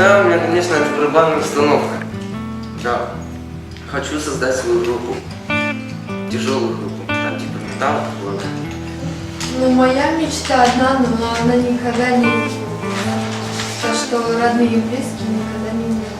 мечта у меня, конечно, это барабанная установка. Да. Хочу создать свою группу. Тяжелую группу. Там типа металл такой. Ну, моя мечта одна, но она никогда не... То, что родные и близкие никогда не умирают.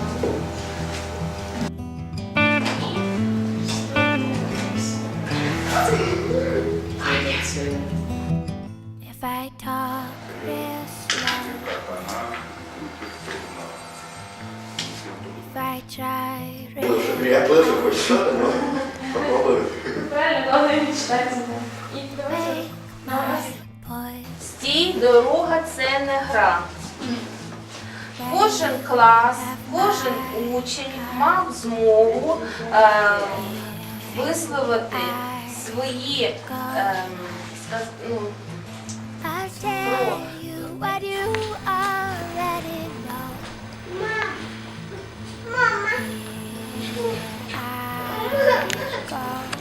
I try real хоть что-то, но попробую. Правильно, главное мечтать. І voice Стій, дорога це не гра. Кожен клас, кожен учень мав змогу е, висловити свої е, сказ- ну, I'll god.